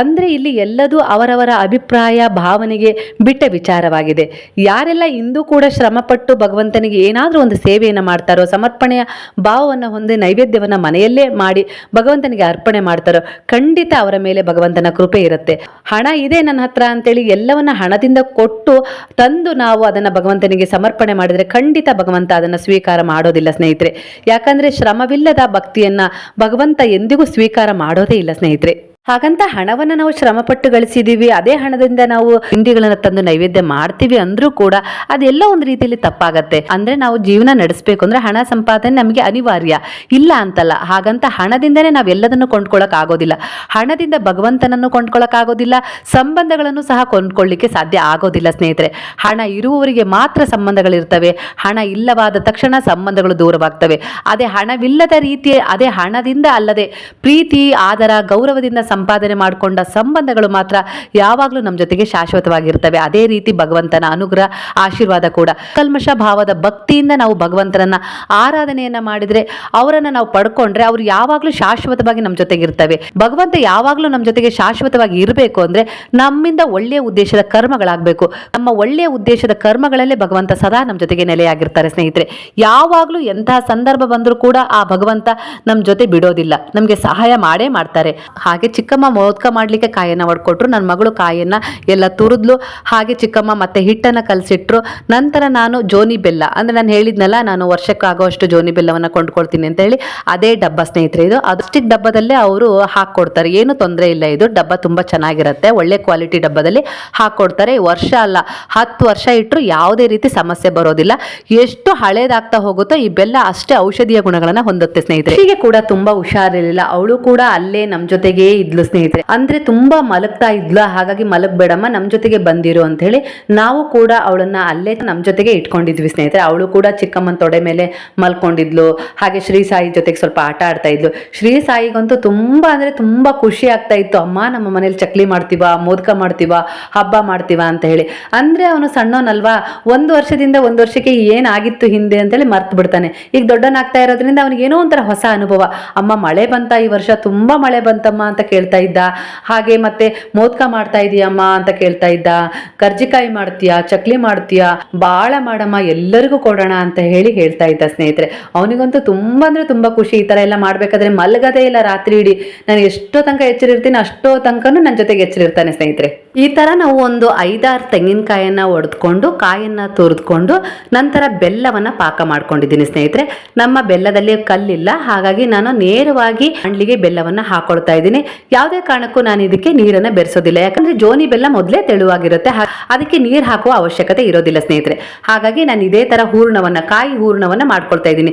ಅಂದರೆ ಇಲ್ಲಿ ಎಲ್ಲದೂ ಅವರವರ ಅಭಿಪ್ರಾಯ, ಭಾವನೆಗೆ ಬಿಟ್ಟ ವಿಚಾರವಾಗಿದೆ. ಯಾರೆಲ್ಲ ಇಂದು ಕೂಡ ಶ್ರಮಪಟ್ಟು ಭಗವಂತನಿಗೆ ಏನಾದರೂ ಒಂದು ಸೇವೆಯನ್ನು ಮಾಡ್ತಾರೋ, ಸಮರ್ಪಣೆಯ ಭಾವವನ್ನು ಹೊಂದಿ ನೈವೇದ್ಯವನ್ನು ಮನೆಯಲ್ಲೇ ಮಾಡಿ ಭಗವಂತನಿಗೆ ಅರ್ಪಣೆ ಮಾಡ್ತಾರೋ, ಖಂಡಿತ ಅವರ ಮೇಲೆ ಭಗವಂತನ ಕೃಪೆ ಇರುತ್ತೆ. ಹಣ ಇದೆ ನನ್ನ ಹತ್ರ ಅಂತೇಳಿ ಎಲ್ಲವನ್ನ ಹಣದಿಂದ ಕೊಟ್ಟು ತಂದು ನಾವು ಅದನ್ನು ಭಗವಂತನಿಗೆ ಸಮರ್ಪಣೆ ಮಾಡಿದರೆ ಖಂಡಿತ ಭಗವಂತ ಅದನ್ನು ಸ್ವೀಕಾರ ಮಾಡೋದಿಲ್ಲ ಸ್ನೇಹಿತರೆ. ಯಾಕಂದರೆ ಯಾಕಂದ್ರೆ ಶ್ರಮವಿಲ್ಲದ ಭಕ್ತಿಯನ್ನ ಭಗವಂತ ಎಂದಿಗೂ ಸ್ವೀಕಾರ ಮಾಡೋದೇ ಇಲ್ಲ ಸ್ನೇಹಿತರೆ. ಹಾಗಂತ ಹಣವನ್ನು ನಾವು ಶ್ರಮಪಟ್ಟು ಗಳಿಸಿದೀವಿ, ಅದೇ ಹಣದಿಂದ ನಾವು ತಿಂಡಿಗಳನ್ನ ತಂದು ನೈವೇದ್ಯ ಮಾಡ್ತೀವಿ ಅಂದ್ರೂ ಕೂಡ ಅದೆಲ್ಲ ಒಂದು ರೀತಿಯಲ್ಲಿ ತಪ್ಪಾಗತ್ತೆ. ಅಂದ್ರೆ ನಾವು ಜೀವನ ನಡೆಸಬೇಕು ಅಂದ್ರೆ ಹಣ ಸಂಪಾದನೆ ನಮಗೆ ಅನಿವಾರ್ಯ. ಇಲ್ಲ ಅಂತಲ್ಲ, ಹಾಗಂತ ಹಣದಿಂದನೇ ನಾವೆಲ್ಲದನ್ನು ಕೊಂಡ್ಕೊಳಕ್ ಆಗೋದಿಲ್ಲ. ಹಣದಿಂದ ಭಗವಂತನನ್ನು ಕೊಂಡ್ಕೊಳಕ್ ಆಗೋದಿಲ್ಲ, ಸಂಬಂಧಗಳನ್ನು ಸಹ ಕೊಂಡ್ಕೊಳ್ಳಿಕ್ಕೆ ಸಾಧ್ಯ ಆಗೋದಿಲ್ಲ ಸ್ನೇಹಿತರೆ. ಹಣ ಇರುವವರಿಗೆ ಮಾತ್ರ ಸಂಬಂಧಗಳಿರ್ತವೆ, ಹಣ ಇಲ್ಲವಾದ ತಕ್ಷಣ ಸಂಬಂಧಗಳು ದೂರವಾಗ್ತವೆ. ಅದೇ ಹಣವಿಲ್ಲದ ರೀತಿಯ, ಅದೇ ಹಣದಿಂದ ಅಲ್ಲದೆ ಪ್ರೀತಿ, ಆದರ, ಗೌರವದಿಂದ ಸಂಪಾದನೆ ಮಾಡಿಕೊಂಡ ಸಂಬಂಧಗಳು ಮಾತ್ರ ಯಾವಾಗಲೂ ನಮ್ಮ ಜೊತೆಗೆ ಶಾಶ್ವತವಾಗಿರ್ತವೆ. ಅದೇ ರೀತಿ ಭಗವಂತನ ಅನುಗ್ರಹ, ಆಶೀರ್ವಾದ ಕೂಡ. ಕಲ್ಮಶ ಭಾವದ ಭಕ್ತಿಯಿಂದ ನಾವು ಭಗವಂತನನ್ನ ಆರಾಧನೆಯನ್ನ ಮಾಡಿದ್ರೆ, ಅವರನ್ನ ನಾವು ಪಡ್ಕೊಂಡ್ರೆ ಅವ್ರು ಯಾವಾಗಲೂ ಶಾಶ್ವತವಾಗಿ ನಮ್ಮ ಜೊತೆಗೆ ಇರ್ತವೆ. ಭಗವಂತ ಯಾವಾಗಲೂ ನಮ್ಮ ಜೊತೆಗೆ ಶಾಶ್ವತವಾಗಿ ಇರಬೇಕು ಅಂದ್ರೆ ನಮ್ಮಿಂದ ಒಳ್ಳೆಯ ಉದ್ದೇಶದ ಕರ್ಮಗಳಾಗಬೇಕು. ನಮ್ಮ ಒಳ್ಳೆಯ ಉದ್ದೇಶದ ಕರ್ಮಗಳಲ್ಲೇ ಭಗವಂತ ಸದಾ ನಮ್ಮ ಜೊತೆಗೆ ನೆಲೆಯಾಗಿರ್ತಾರೆ ಸ್ನೇಹಿತರೆ. ಯಾವಾಗಲೂ ಎಂತಹ ಸಂದರ್ಭ ಬಂದರೂ ಕೂಡ ಆ ಭಗವಂತ ನಮ್ಮ ಜೊತೆ ಬಿಡೋದಿಲ್ಲ. ನಮಗೆ ಸಹಾಯ ಮಾಡೇ ಮಾಡ್ತಾರೆ. ಹಾಗೆ ಚಿಕ್ಕಮ್ಮ ಮೋದಕ ಮಾಡಲಿಕ್ಕೆ ಕಾಯನ್ನು ಹೊಡ್ಕೊಟ್ರು. ನನ್ನ ಮಗಳು ಕಾಯನ್ನು ಎಲ್ಲ ತುರಿದ್ಲು. ಹಾಗೆ ಚಿಕ್ಕಮ್ಮ ಮತ್ತೆ ಹಿಟ್ಟನ್ನು ಕಲಸಿಟ್ರು. ನಂತರ ನಾನು ಜೋನಿ ಬೆಲ್ಲ. ಅಂದರೆ ನಾನು ಹೇಳಿದ್ನಲ್ಲ, ನಾನು ವರ್ಷಕ್ಕಾಗುವಷ್ಟು ಜೋನಿ ಬೆಲ್ಲವನ್ನು ಕೊಂಡ್ಕೊಳ್ತೀನಿ ಅಂತ ಹೇಳಿ ಅದೇ ಡಬ್ಬ ಸ್ನೇಹಿತರೆ ಇದು. ಅದಷ್ಟಿಕ್ ಡಬ್ಬದಲ್ಲೇ ಅವರು ಹಾಕ್ಕೊಡ್ತಾರೆ. ಏನು ತೊಂದರೆ ಇಲ್ಲ ಇದು. ಡಬ್ಬ ತುಂಬ ಚೆನ್ನಾಗಿರುತ್ತೆ. ಒಳ್ಳೆ ಕ್ವಾಲಿಟಿ ಡಬ್ಬದಲ್ಲಿ ಹಾಕ್ಕೊಡ್ತಾರೆ. ವರ್ಷ ಅಲ್ಲ, ಹತ್ತು ವರ್ಷ ಇಟ್ಟರು ಯಾವುದೇ ರೀತಿ ಸಮಸ್ಯೆ ಬರೋದಿಲ್ಲ. ಎಷ್ಟು ಹಳೇದಾಗ್ತಾ ಹೋಗುತ್ತೋ ಈ ಬೆಲ್ಲ ಅಷ್ಟೇ ಔಷಧೀಯ ಗುಣಗಳನ್ನು ಹೊಂದುತ್ತೆ ಸ್ನೇಹಿತರೆ. ಹೀಗೆ ಕೂಡ ತುಂಬ ಹುಷಾರಿರಲಿಲ್ಲ. ಅವಳು ಕೂಡ ಅಲ್ಲೇ ನಮ್ಮ ಜೊತೆಗೇ ಇದ್ಲು ಸ್ನೇಹಿತರೆ. ಅಂದ್ರೆ ತುಂಬಾ ಮಲಗ್ತಾ ಇದ್ಲು. ಹಾಗಾಗಿ ಮಲಗ್ಬೇಡಮ್ಮ, ನಮ್ ಜೊತೆಗೆ ಬಂದಿರು ಅಂತ ಹೇಳಿ ನಾವು ಕೂಡ ಅವಳನ್ನ ಅಲ್ಲೇ ನಮ್ ಜೊತೆಗೆ ಇಟ್ಕೊಂಡಿದ್ವಿ ಸ್ನೇಹಿತರೆ. ಅವಳು ಕೂಡ ಚಿಕ್ಕಮ್ಮನ ತೊಡೆ ಮೇಲೆ ಮಲ್ಕೊಂಡಿದ್ಲು. ಹಾಗೆ ಶ್ರೀ ಸಾಯಿ ಜೊತೆಗೆ ಸ್ವಲ್ಪ ಆಟ ಆಡ್ತಾ ಇದ್ಲು. ಶ್ರೀ ಸಾಯಿಗಂತೂ ತುಂಬಾ ಅಂದ್ರೆ ತುಂಬಾ ಖುಷಿ ಆಗ್ತಾ ಇತ್ತು. ಅಮ್ಮ, ನಮ್ಮ ಮನೇಲಿ ಚಕ್ಲಿ ಮಾಡ್ತೀವ, ಮೋದಕ ಮಾಡ್ತೀವ, ಹಬ್ಬ ಮಾಡ್ತೀವ? ಅಂತ ಹೇಳಿ. ಅಂದ್ರೆ ಅವನು ಸಣ್ಣವನಲ್ವಾ, ಒಂದು ವರ್ಷದಿಂದ ಒಂದು ವರ್ಷಕ್ಕೆ ಏನಾಗಿತ್ತು ಹಿಂದೆ ಅಂತೇಳಿ ಮರ್ತು ಬಿಡ್ತಾನೆ. ಈಗ ದೊಡ್ಡನಾಗ್ತಾ ಇರೋದ್ರಿಂದ ಅವನಿಗೆ ಏನೋ ಒಂಥರ ಹೊಸ ಅನುಭವ. ಅಮ್ಮ, ಮಳೆ ಬಂತ ಈ ವರ್ಷ? ತುಂಬಾ ಮಳೆ ಬಂತಮ್ಮ ಅಂತ ಕೇಳ್ತಾ ಇದ್ದ. ಹಾಗೆ ಮತ್ತೆ ಮೋದಕ ಮಾಡ್ತಾ ಇದೀಯಮ್ಮ ಅಂತ ಕೇಳ್ತಾ ಇದ್ದ. ಕರ್ಜಿಕಾಯಿ ಮಾಡ್ತೀಯಾ, ಚಕ್ಲಿ ಮಾಡ್ತೀಯಾ? ಬಾಳ ಮಾಡಮ್ಮ, ಎಲ್ಲರಿಗೂ ಕೊಡೋಣ ಅಂತ ಹೇಳಿ ಹೇಳ್ತಾ ಇದ್ದ ಸ್ನೇಹಿತರೆ. ಅವನಿಗಂತೂ ತುಂಬಾ ಅಂದ್ರೆ ತುಂಬಾ ಖುಷಿ ಈ ತರ ಎಲ್ಲ ಮಾಡ್ಬೇಕಾದ್ರೆ ಮಲಗದೇ ಇಲ್ಲ ರಾತ್ರಿ ಇಡೀ. ನಾನು ಎಷ್ಟೋ ತನಕ ಎಚ್ಚರಿರ್ತೀನಿ, ಅಷ್ಟೋ ತನಕನೂ ನನ್ನ ಜೊತೆಗೆ ಎಚ್ಚರಿರ್ತಾನೆ ಸ್ನೇಹಿತರೆ. ಈ ತರ ನಾವು ಒಂದು ಐದಾರು ತೆಂಗಿನಕಾಯನ್ನ ಒಡೆದ್ಕೊಂಡು, ಕಾಯನ್ನ ತುರಿದ್ಕೊಂಡು, ನಂತರ ಬೆಲ್ಲವನ್ನ ಪಾಕ ಮಾಡ್ಕೊಂಡಿದ್ದೀನಿ ಸ್ನೇಹಿತರೆ. ನಮ್ಮ ಬೆಲ್ಲದಲ್ಲಿ ಕಲ್ಲಿಲ್ಲ, ಹಾಗಾಗಿ ನಾನು ನೇರವಾಗಿ ಅಂಡ್ಲಿಗೆ ಬೆಲ್ಲವನ್ನ ಹಾಕೊಳ್ತಾ ಇದ್ದೀನಿ. ಯಾವುದೇ ಕಾರಣಕ್ಕೂ ನಾನು ಇದಕ್ಕೆ ನೀರನ್ನ ಬೆರೆಸೋದಿಲ್ಲ. ಯಾಕಂದ್ರೆ ಜೋನಿ ಬೆಲ್ಲ ಮೊದಲೇ ತೆಳುವಾಗಿರುತ್ತೆ. ಅದಕ್ಕೆ ನೀರು ಹಾಕುವ ಅವಶ್ಯಕತೆ ಇರೋದಿಲ್ಲ ಸ್ನೇಹಿತರೆ. ಹಾಗಾಗಿ ನಾನು ಇದೇ ತರ ಹೂರ್ಣವನ್ನ, ಕಾಯಿ ಹೂರ್ಣವನ್ನ ಮಾಡ್ಕೊಳ್ತಾ ಇದ್ದೀನಿ.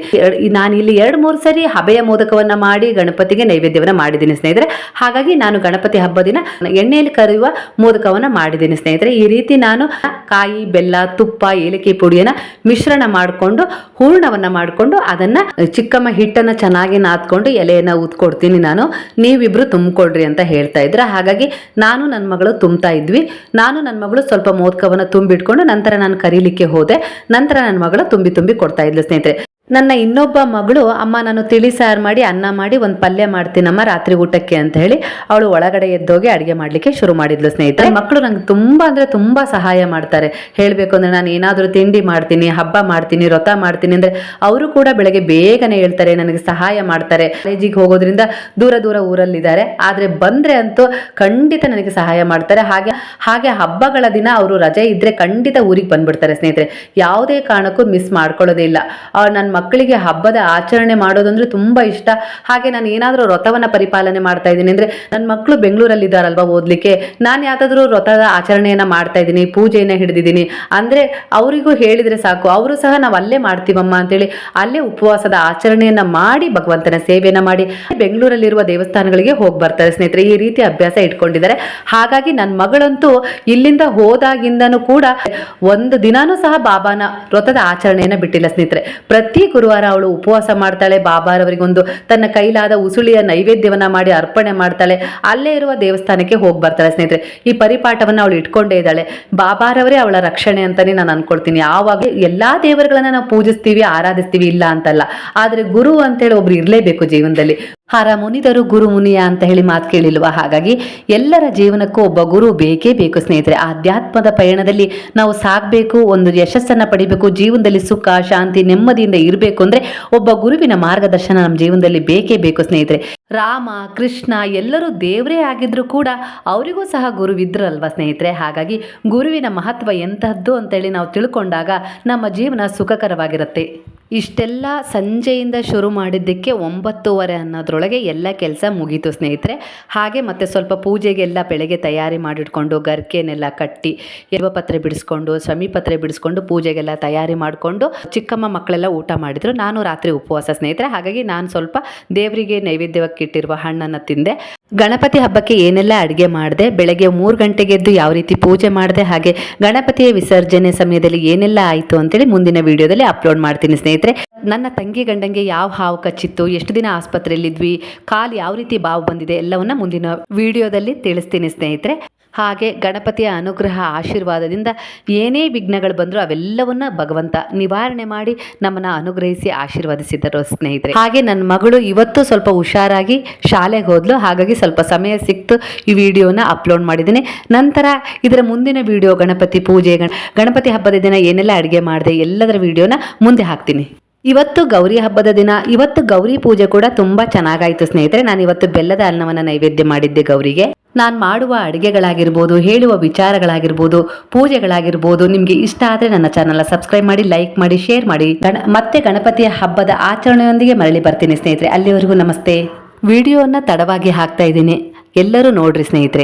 ನಾನು ಇಲ್ಲಿ ಎರಡು, ಮೂರು ಸರಿ ಹಬೆಯ ಮೋದಕವನ್ನ ಮಾಡಿ ಗಣಪತಿಗೆ ನೈವೇದ್ಯವನ್ನ ಮಾಡಿದ್ದೀನಿ ಸ್ನೇಹಿತರೆ. ಹಾಗಾಗಿ ನಾನು ಗಣಪತಿ ಹಬ್ಬ ದಿನ ಎಣ್ಣೆಯಲ್ಲಿ ಕರೆಯುವ ಮೋದಕವನ್ನು ಮಾಡಿದ್ದೀನಿ ಸ್ನೇಹಿತರೆ. ಈ ರೀತಿ ನಾನು ಕಾಯಿ, ಬೆಲ್ಲ, ತುಪ್ಪ, ಏಲಕ್ಕಿ ಪುಡಿಯನ್ನು ಮಿಶ್ರಣ ಮಾಡಿಕೊಂಡು ಹೂರ್ಣವನ್ನು ಮಾಡಿಕೊಂಡು ಅದನ್ನು ಚಿಕ್ಕಮ್ಮ ಹಿಟ್ಟನ್ನು ಚೆನ್ನಾಗಿ ನಾದ್ಕೊಂಡು ಎಲೆಯನ್ನು ಊದ್ಕೊಡ್ತೀನಿ ನಾನು. ನೀವಿಬ್ರು ತುಂಬಿಕೊಡ್ರಿ ಅಂತ ಹೇಳ್ತಾ ಇದ್ರ. ಹಾಗಾಗಿ ನಾನು ನನ್ನ ಮಗಳು ತುಂಬ್ತಾ ಇದ್ವಿ. ನಾನು ನನ್ನ ಮಗಳು ಸ್ವಲ್ಪ ಮೋದಕವನ್ನು ತುಂಬಿಟ್ಕೊಂಡು ನಂತರ ನಾನು ಕರೀಲಿಕ್ಕೆ ಹೋದೆ. ನಂತರ ನನ್ನ ಮಗಳು ತುಂಬಿ ತುಂಬಿ ಕೊಡ್ತಾ ಇದ್ಲು ಸ್ನೇಹಿತರೆ. ನನ್ನ ಇನ್ನೊಬ್ಬ ಮಗಳು ಅಮ್ಮ ನಾನು ತಿಳಿ ಸಾರು ಮಾಡಿ ಅನ್ನ ಮಾಡಿ ಒಂದು ಪಲ್ಯ ಮಾಡ್ತೀನಮ್ಮ ರಾತ್ರಿ ಊಟಕ್ಕೆ ಅಂತ ಹೇಳಿ ಅವಳು ಒಳಗಡೆ ಎದ್ದೋಗಿ ಅಡುಗೆ ಮಾಡಲಿಕ್ಕೆ ಶುರು ಮಾಡಿದ್ಲು ಸ್ನೇಹಿತರೆ. ಮಕ್ಕಳು ನಂಗೆ ತುಂಬ ಅಂದರೆ ತುಂಬ ಸಹಾಯ ಮಾಡ್ತಾರೆ. ಹೇಳಬೇಕು ಅಂದರೆ ನಾನು ಏನಾದರೂ ತಿಂಡಿ ಮಾಡ್ತೀನಿ ಹಬ್ಬ ಮಾಡ್ತೀನಿ ವ್ರತ ಮಾಡ್ತೀನಿ ಅಂದರೆ ಅವರು ಕೂಡ ಬೆಳಗ್ಗೆ ಬೇಗನೆ ಹೇಳ್ತಾರೆ ನನಗೆ ಸಹಾಯ ಮಾಡ್ತಾರೆ. ಕಾಲೇಜಿಗೆ ಹೋಗೋದ್ರಿಂದ ದೂರ ದೂರ ಊರಲ್ಲಿದ್ದಾರೆ. ಆದರೆ ಬಂದರೆ ಅಂತೂ ಖಂಡಿತ ನನಗೆ ಸಹಾಯ ಮಾಡ್ತಾರೆ. ಹಾಗೆ ಹಾಗೆ ಹಬ್ಬಗಳ ದಿನ ಅವರು ರಜೆ ಇದ್ದರೆ ಖಂಡಿತ ಊರಿಗೆ ಬಂದ್ಬಿಡ್ತಾರೆ ಸ್ನೇಹಿತರೆ. ಯಾವುದೇ ಕಾರಣಕ್ಕೂ ಮಿಸ್ ಮಾಡ್ಕೊಳ್ಳೋದೇ ಇಲ್ಲ. ನನ್ನ ಮಕ್ಕಳಿಗೆ ಹಬ್ಬದ ಆಚರಣೆ ಮಾಡೋದಂದ್ರೆ ತುಂಬ ಇಷ್ಟ. ಹಾಗೆ ನಾನು ಏನಾದರೂ ವ್ರತವನ್ನು ಪರಿಪಾಲನೆ ಮಾಡ್ತಾ ಇದ್ದೀನಿ. ಅಂದರೆ ನನ್ನ ಮಕ್ಕಳು ಬೆಂಗಳೂರಲ್ಲಿ ಇದ್ದಾರಲ್ವಾ ಓದಲಿಕ್ಕೆ? ನಾನು ಯಾವುದಾದ್ರೂ ವ್ರತದ ಆಚರಣೆಯನ್ನು ಮಾಡ್ತಾ ಇದ್ದೀನಿ, ಪೂಜೆಯನ್ನು ಹಿಡಿದಿದ್ದೀನಿ. ಅಂದರೆ ಅವರಿಗೂ ಹೇಳಿದರೆ ಸಾಕು. ಅವರು ಸಹ ನಾವು ಅಲ್ಲೇ ಮಾಡ್ತೀವಮ್ಮ ಅಂತೇಳಿ ಅಲ್ಲೇ ಉಪವಾಸದ ಆಚರಣೆಯನ್ನು ಮಾಡಿ ಭಗವಂತನ ಸೇವೆಯನ್ನು ಮಾಡಿ ಬೆಂಗಳೂರಲ್ಲಿರುವ ದೇವಸ್ಥಾನಗಳಿಗೆ ಹೋಗಿ ಬರ್ತಾರೆ ಸ್ನೇಹಿತರೆ. ಈ ರೀತಿ ಅಭ್ಯಾಸ ಇಟ್ಕೊಂಡಿದ್ದಾರೆ. ಹಾಗಾಗಿ ನನ್ನ ಮಗಳಂತೂ ಇಲ್ಲಿಂದ ಹೋದಾಗಿಂದನೂ ಕೂಡ ಒಂದು ದಿನಾನೂ ಸಹ ಬಾಬಾನ ವ್ರತದ ಆಚರಣೆಯನ್ನು ಬಿಟ್ಟಿಲ್ಲ ಸ್ನೇಹಿತರೆ. ಪ್ರತಿ ಗುರುವಾರ ಅವಳು ಉಪವಾಸ ಮಾಡ್ತಾಳೆ. ಬಾಬಾರವರಿಗೊಂದು ತನ್ನ ಕೈಲಾದ ಉಸುಳಿಯ ನೈವೇದ್ಯವನ್ನ ಮಾಡಿ ಅರ್ಪಣೆ ಮಾಡ್ತಾಳೆ. ಅಲ್ಲೇ ಇರುವ ದೇವಸ್ಥಾನಕ್ಕೆ ಹೋಗಿ ಬರ್ತಾಳೆ ಸ್ನೇಹಿತರೆ. ಈ ಪರಿಪಾಠವನ್ನು ಅವಳು ಇಟ್ಕೊಂಡೇ ಇದ್ದಾಳೆ. ಬಾಬಾರವರೇ ಅವಳ ರಕ್ಷಣೆ ಅಂತಾನೆ ನಾನು ಅನ್ಕೊಳ್ತೀನಿ. ಯಾವಾಗ ಎಲ್ಲಾ ದೇವರುಗಳನ್ನ ನಾವು ಪೂಜಿಸ್ತೀವಿ, ಆರಾಧಿಸ್ತೀವಿ ಇಲ್ಲ ಅಂತಲ್ಲ. ಆದ್ರೆ ಗುರು ಅಂತೇಳಿ ಒಬ್ರು ಇರಲೇಬೇಕು ಜೀವನದಲ್ಲಿ. ಹರ ಮುನಿದರು ಗುರು ಮುನಿಯ ಅಂತ ಹೇಳಿ ಮಾತು ಕೇಳಿಲ್ವಾ? ಹಾಗಾಗಿ ಎಲ್ಲರ ಜೀವನಕ್ಕೂ ಒಬ್ಬ ಗುರು ಬೇಕೇ ಬೇಕು ಸ್ನೇಹಿತರೆ. ಆಧ್ಯಾತ್ಮದ ಪಯಣದಲ್ಲಿ ನಾವು ಸಾಗಬೇಕು, ಒಂದು ಯಶಸ್ಸನ್ನು ಪಡಿಬೇಕು, ಜೀವನದಲ್ಲಿ ಸುಖ, ಶಾಂತಿ, ನೆಮ್ಮದಿಯಿಂದ ಇರಬೇಕು ಅಂದರೆ ಒಬ್ಬ ಗುರುವಿನ ಮಾರ್ಗದರ್ಶನ ನಮ್ಮ ಜೀವನದಲ್ಲಿ ಬೇಕೇ ಬೇಕು ಸ್ನೇಹಿತರೆ. ರಾಮ, ಕೃಷ್ಣ ಎಲ್ಲರೂ ದೇವರೇ ಆಗಿದ್ರೂ ಕೂಡ ಅವರಿಗೂ ಸಹ ಗುರುವಿದ್ರಲ್ವ ಸ್ನೇಹಿತರೆ? ಹಾಗಾಗಿ ಗುರುವಿನ ಮಹತ್ವ ಎಂತಹದ್ದು ಅಂತೇಳಿ ನಾವು ತಿಳ್ಕೊಂಡಾಗ ನಮ್ಮ ಜೀವನ ಸುಖಕರವಾಗಿರುತ್ತೆ. ಇಷ್ಟೆಲ್ಲ ಸಂಜೆಯಿಂದ ಶುರು ಮಾಡಿದ್ದಕ್ಕೆ ಒಂಬತ್ತುವರೆ ಅನ್ನೋದ್ರೊಳಗೆ ಎಲ್ಲ ಕೆಲಸ ಮುಗೀತು ಸ್ನೇಹಿತರೆ. ಹಾಗೆ ಮತ್ತೆ ಸ್ವಲ್ಪ ಪೂಜೆಗೆಲ್ಲ ಬೆಳಗ್ಗೆ ತಯಾರಿ ಮಾಡಿಟ್ಕೊಂಡು ಗರ್ಕೆನೆಲ್ಲ ಕಟ್ಟಿ ಪತ್ರೆ ಬಿಡಿಸ್ಕೊಂಡು ಪತ್ರೆ ಬಿಡಿಸ್ಕೊಂಡು ಪೂಜೆಗೆಲ್ಲ ತಯಾರಿ ಮಾಡಿಕೊಂಡು ಚಿಕ್ಕಮ್ಮ ಮಕ್ಕಳೆಲ್ಲ ಊಟ ಮಾಡಿದರು. ನಾನು ರಾತ್ರಿ ಉಪವಾಸ ಸ್ನೇಹಿತರೆ. ಹಾಗಾಗಿ ನಾನು ಸ್ವಲ್ಪ ದೇವರಿಗೆ ನೈವೇದ್ಯಕ್ಕೆ ಇಟ್ಟಿರುವ ಹಣ್ಣನ್ನು ತಿಂದೆ. ಗಣಪತಿ ಹಬ್ಬಕ್ಕೆ ಏನೆಲ್ಲ ಅಡುಗೆ ಮಾಡಿದೆ? ಬೆಳಗ್ಗೆ ಮೂರು ಗಂಟೆಗೆದ್ದು ಯಾವ ರೀತಿ ಪೂಜೆ ಮಾಡಿದೆ? ಹಾಗೆ ಗಣಪತಿಯ ವಿಸರ್ಜನೆ ಸಮಯದಲ್ಲಿ ಏನೆಲ್ಲ ಆಯಿತು ಅಂತೇಳಿ ಮುಂದಿನ ವಿಡಿಯೋದಲ್ಲಿ ಅಪ್ಲೋಡ್ ಮಾಡ್ತೀನಿ ಸ್ನೇಹಿತರೆ. ನನ್ನ ತಂಗಿ ಗಂಡಂಗೆ ಯಾವ ಹಾವು ಕಚ್ಚಿತ್ತು? ಎಷ್ಟು ದಿನ ಆಸ್ಪತ್ರೆಯಲ್ಲಿದ್ವಿ? ಕಾಲು ಯಾವ ರೀತಿ ಬಾವು ಬಂದಿದೆ? ಎಲ್ಲವನ್ನ ಮುಂದಿನ ವಿಡಿಯೋದಲ್ಲಿ ತಿಳಿಸ್ತೀನಿ ಸ್ನೇಹಿತರೆ. ಹಾಗೆ ಗಣಪತಿಯ ಅನುಗ್ರಹ ಆಶೀರ್ವಾದದಿಂದ ಏನೇ ವಿಘ್ನಗಳು ಬಂದರೂ ಅವೆಲ್ಲವನ್ನ ಭಗವಂತ ನಿವಾರಣೆ ಮಾಡಿ ನಮ್ಮನ್ನ ಅನುಗ್ರಹಿಸಿ ಆಶೀರ್ವದಿಸಿದರು ಸ್ನೇಹಿತರೆ. ಹಾಗೆ ನನ್ನ ಮಗಳು ಇವತ್ತು ಸ್ವಲ್ಪ ಹುಷಾರಾಗಿ ಶಾಲೆಗೆ ಹೋದ್ಲು. ಹಾಗಾಗಿ ಸ್ವಲ್ಪ ಸಮಯ ಸಿಕ್ತು. ಈ ವಿಡಿಯೋನ ಅಪ್ಲೋಡ್ ಮಾಡಿದ್ದೀನಿ. ನಂತರ ಇದರ ಮುಂದಿನ ವಿಡಿಯೋ ಗಣಪತಿ ಪೂಜೆ ಗಣಪತಿ ಹಬ್ಬದ ದಿನ ಏನೆಲ್ಲ ಅಡುಗೆ ಮಾಡಿದೆ ಎಲ್ಲದರ ವಿಡಿಯೋನ ಮುಂದೆ ಹಾಕ್ತೀನಿ. ಇವತ್ತು ಗೌರಿ ಹಬ್ಬದ ದಿನ. ಇವತ್ತು ಗೌರಿ ಪೂಜೆ ಕೂಡ ತುಂಬಾ ಚೆನ್ನಾಗಾಯ್ತು ಸ್ನೇಹಿತರೆ. ನಾನು ಇವತ್ತು ಬೆಲ್ಲದ ಅನ್ನವನ್ನು ನೈವೇದ್ಯ ಮಾಡಿದ್ದೆ ಗೌರಿಗೆ. ನಾನು ಮಾಡುವ ಅಡುಗೆಗಳಾಗಿರ್ಬೋದು, ಹೇಳುವ ವಿಚಾರಗಳಾಗಿರ್ಬೋದು, ಪೂಜೆಗಳಾಗಿರ್ಬೋದು ನಿಮಗೆ ಇಷ್ಟ ಆದರೆ ನನ್ನ ಚಾನಲ್ನ ಸಬ್ಸ್ಕ್ರೈಬ್ ಮಾಡಿ ಲೈಕ್ ಮಾಡಿ ಶೇರ್ ಮಾಡಿ. ಗಣ, ಮತ್ತೆ ಗಣಪತಿಯ ಹಬ್ಬದ ಆಚರಣೆಯೊಂದಿಗೆ ಮರಳಿ ಬರ್ತೀನಿ ಸ್ನೇಹಿತರೆ. ಅಲ್ಲಿವರೆಗೂ ನಮಸ್ತೆ. ವಿಡಿಯೋನ ತಡವಾಗಿ ಹಾಕ್ತಾ ಇದ್ದೀನಿ. ಎಲ್ಲರೂ ನೋಡ್ರಿ ಸ್ನೇಹಿತರೆ.